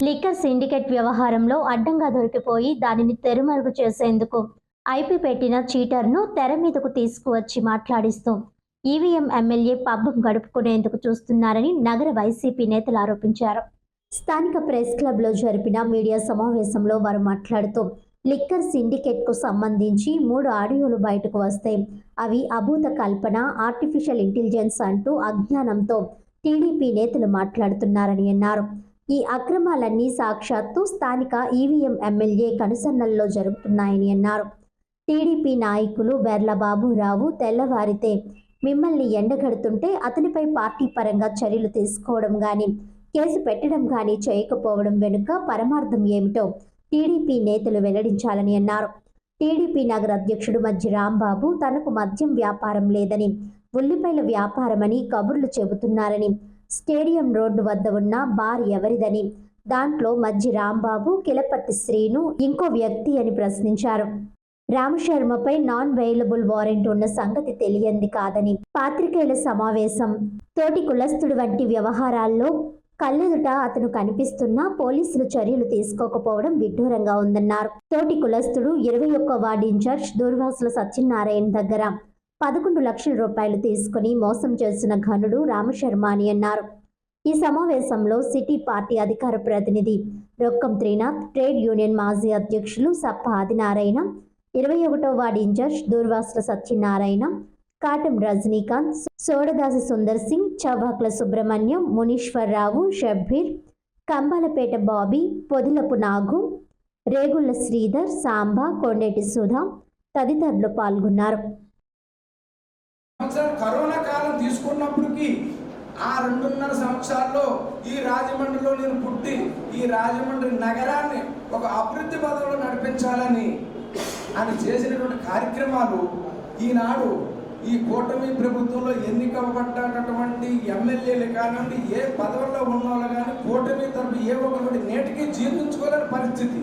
Liquor syndicate వ్యవహారంలో అడ్డంగా దొరికిపోయి దానిని తెరుమరుగు చేసేందుకు ఐపీ పెట్టిన చీటర్ను తెర మీదకు తీసుకువచ్చి మాట్లాడిస్తూ ఈవీఎం ఎమ్మెల్యే పబ్బం గడుపుకునేందుకు చూస్తున్నారని నగర వైసీపీ నేతలు ఆరోపించారు. స్థానిక ప్రెస్ క్లబ్లో జరిపిన మీడియా సమావేశంలో వారు మాట్లాడుతూ లిక్కర్ సిండికేట్కు సంబంధించి మూడు ఆడియోలు బయటకు వస్తే అవి అభూత కల్పన ఆర్టిఫిషియల్ ఇంటెలిజెన్స్ అంటూ అజ్ఞానంతో టీడీపీ నేతలు మాట్లాడుతున్నారని అన్నారు. ఈ అక్రమాలన్నీ సాక్షాత్తు స్థానిక ఈవీఎం ఎమ్మెల్యే కనుసన్నల్లో జరుగుతున్నాయని అన్నారు. టీడీపీ నాయకులు బెర్ల బాబురావు తెల్లవారితే మిమ్మల్ని ఎండగడుతుంటే అతనిపై పార్టీ పరంగా చర్యలు తీసుకోవడం కానీ కేసు పెట్టడం కానీ చేయకపోవడం వెనుక పరమార్థం ఏమిటో టీడీపీ నేతలు వెల్లడించాలని అన్నారు. టీడీపీ నగర అధ్యక్షుడు మధ్య రాంబాబు తనకు మద్యం వ్యాపారం లేదని ఉల్లిపాయల వ్యాపారమని కబుర్లు చెబుతున్నారని స్టేడియం రోడ్డు వద్ద ఉన్న బార్ ఎవరిదని? దాంట్లో మధ్య రాంబాబు కిలపట్టి శ్రీను ఇంకో వ్యక్తి అని ప్రశ్నించారు. రామశర్మపై నాన్ వెయిలబుల్ వారెంట్ ఉన్న సంగతి తెలియంది కాదని పాత్రికేయుల సమావేశం. తోటి కులస్తుడు వంటి వ్యవహారాల్లో కళ్ళెదుట అతను కనిపిస్తున్నా పోలీసులు చర్యలు తీసుకోకపోవడం విడ్డూరంగా ఉందన్నారు. తోటి కులస్తుడు ఇరవై ఒక్క వార్డు ఇన్ఛార్జ్ దూర్వాసుల సత్యనారాయణ దగ్గర పదకొండు లక్షల రూపాయలు తీసుకుని మోసం చేసిన ఘనుడు రామశర్మ అని అన్నారు. ఈ సమావేశంలో సిటీ పార్టీ అధికార ప్రతినిధి రొక్కం త్రినాథ్ ట్రేడ్ యూనియన్ మాజీ అధ్యక్షులు సప్ప ఆదినారాయణ ఇరవై ఒకటో ward in charge Durvasula Satyanarayana Katam Rajanikanth Sodadasi Sundar Singh Chowbakla Subrahmanyam Muneeswararao Shabbir Kambalapeta Bobby Podilapu Nagu Regulla Sridhar Samba Kondeti Sudha తదితరులు పాల్గొన్నారు. సంవత్సరం కరోనా కాలం తీసుకున్నప్పటికీ ఆ రెండున్నర సంవత్సరాల్లో ఈ రాజమండ్రిలో నేను పుట్టి ఈ రాజమండ్రి నగరాన్ని ఒక అభివృద్ధి పదంలో నడిపించాలని ఆయన చేసినటువంటి కార్యక్రమాలు ఈనాడు ఈ కూటమి ప్రభుత్వంలో ఎన్నికబడ్డటువంటి ఎమ్మెల్యేలు కానివ్వండి ఏ పదవుల్లో ఉన్న వాళ్ళు కానీ కూటమి తరపు ఏ ఒక్కటి నేటికి జీర్ణించుకోలేని పరిస్థితి.